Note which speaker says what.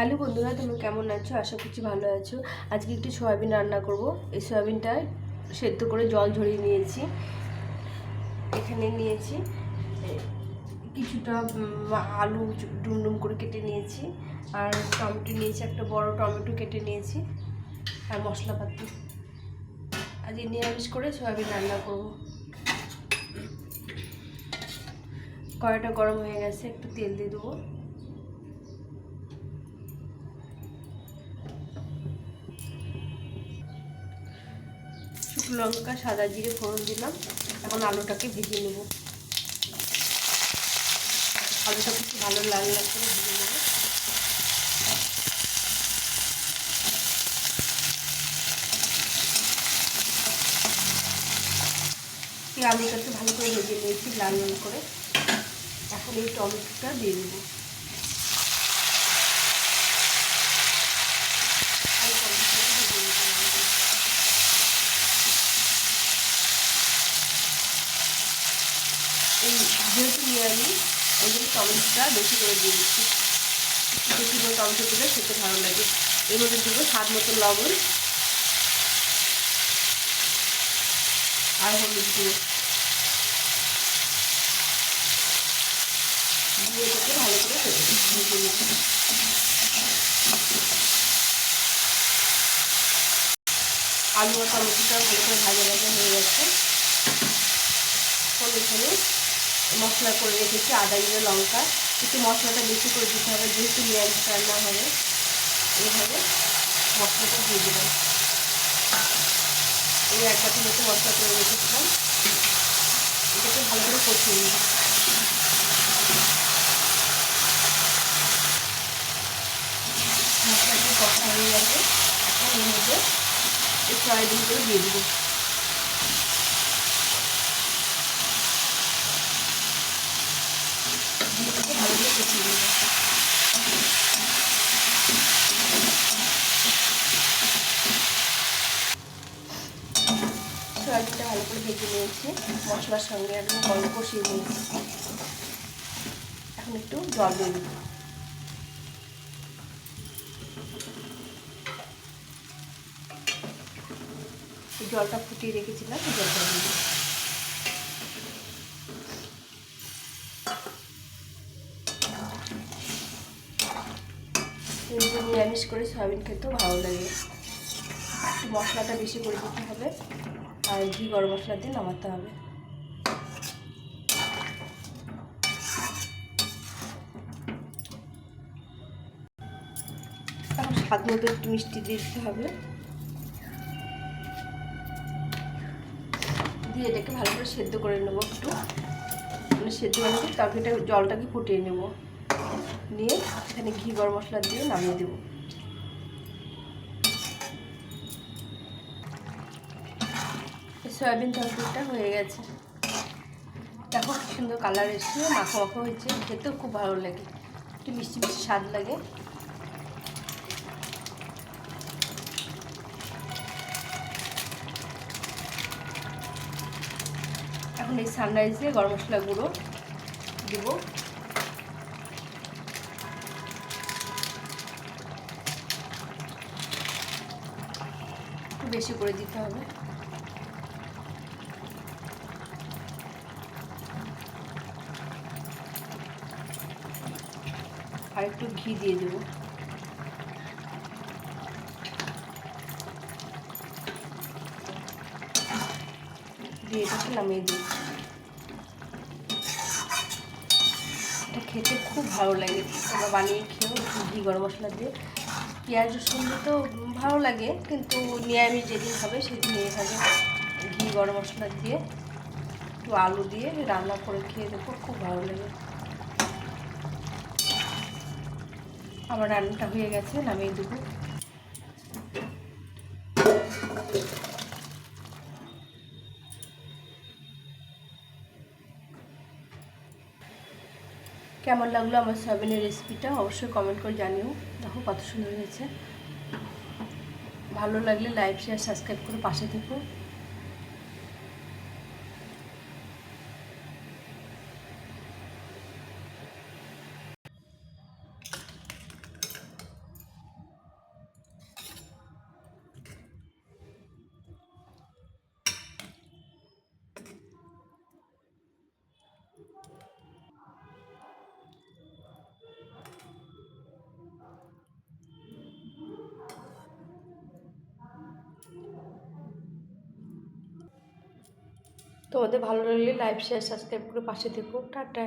Speaker 1: Hello বন্ধুরা তুমি কেমন আছো? আশা করছি ভালো আছো। আজকে একটু সয়াবিন রান্না করব। এই সয়াবিনটা সেদ্ধ করে জল ঝরিয়ে নিয়েছি। এখানে নিয়েছি কিছুটা আলু ডুমডুম করে কেটে নিয়েছি। আর টমেটো নিয়েছি, একটা বড় টমেটো কেটে নিয়েছি, আর মশলাপাতি। আজকে নিরামিষ করে সয়াবিন রান্না করব। কড়াইটা গরম হয়ে গেছে, একটু তেল দিয়ে দেবো। লঙ্কা, সাদা জিরে, ফোড়ন দিলাম। এখন আলুটাকে ভেজে নেব। আলুটা খুব ভালো লাল লাল করে ভেজে নেব। এই আলুটাকে ভালো করে ভেজে নিয়েছি লাল লাল করে। এখন এই টমেটোটা দিয়ে দেবো আর টমেটোটাকে ভেজে নিতে হবে। এই নিরামিষ ওই জন্য টমেটোটা বেশি করে দিয়ে দিচ্ছি। বেশি করে টমেটো দিলে খেতে ভালো লাগে। এর মধ্যে দেবো স্বাদ মতো লবণ আর হলুদ দিয়ে দিয়ে এটাকে ভালো করে ভেজে আলু আর টমেটোটা ভালো করে ভাজা ভাজা হয়ে গেছে। এখন এখানে মশলা করে রেখেছি, আদা, জিরে, লঙ্কা। একটু মশলাটা বেশি করে দিতে হবে, যেহেতু নিরামিষ রান্না হবে, এইভাবে মশলাটা দিয়ে দেবেন এই এক বাটি মতো মশলা করে রেখেছিলাম। এটাকে ভালো করে কষিয়ে নিই মশলাটি কষা হয়ে গেছে। এখন এর মধ্যে সয়াবিনগুলো দিয়ে দেবো এটাকে ভালো করে কষিয়ে নেব সয়াবিনটা ভালো করে ভেজে নিয়েছি, মশলার সঙ্গে একদম গল্প কষিয়ে নিয়েছি। এখন একটু জল দিয়ে দেবো। জলটা ফুটিয়ে রেখেছিলাম জলটা দিয়ে। নিরামিষ করে সয়াবিন খেতেও ভালো লাগে। একটু মশলাটা বেশি করে দিতে হবে। আর ঘি গরম মশলা দিয়ে নামাতে হবে। স্বাদ মতো একটু মিষ্টি দিয়ে দিতে হবে। দিয়ে এটাকে ভালো করে সেদ্ধ করে নেব একটু। মানে সেদ্ধ করে নিয়ে তরকারিটা জলটাকে ফুটিয়ে নেব। নিয়ে এখানে ঘি গরম মশলা দিয়ে নামিয়ে দেবো। সয়াবিন তরকারিটা হয়ে গেছে। দেখো কি সুন্দর কালার এসছে, মাখা মাখা হয়েছে, খেতেও খুব ভালো লাগে। একটু মিষ্টি মিষ্টি স্বাদ লাগে। এখন এই সানরাইজে গরম মশলা গুঁড়ো দেবো। একটু বেশি করে দিতে হবে। আর একটু ঘি দিয়ে দেবো। দিয়ে এটাকে নামিয়ে দিই। এটা খেতে খুব ভালো লাগে। তোমরা বানিয়ে খেয়েও ঘি, গরম মশলা দিয়ে। পেঁয়াজ, রসুন তো ভালো লাগে, কিন্তু নিরামিষ যেদিন হবে সেদিন নিয়ে এইভাবে ঘি, গরম মশলা দিয়ে একটু আলু দিয়ে রান্না করে খেয়ে দেবো খুব ভালো লাগে। আমার রান্নাটা হয়ে গেছে, নামিয়ে দেবো। কেমন লাগল আমার সয়াবিনের রেসিপিটা অবশ্যই কমেন্ট করে জানিও। দেখো কত সুন্দর হয়েছে। ভালো লাগলে লাইক শেয়ার সাবস্ক্রাইব করে পাশে থেকো। তোমাদের ভালো লাগলে লাইভ শেয়ার সাবস্ক্রাইব করে পাশে থেকো। টাটা।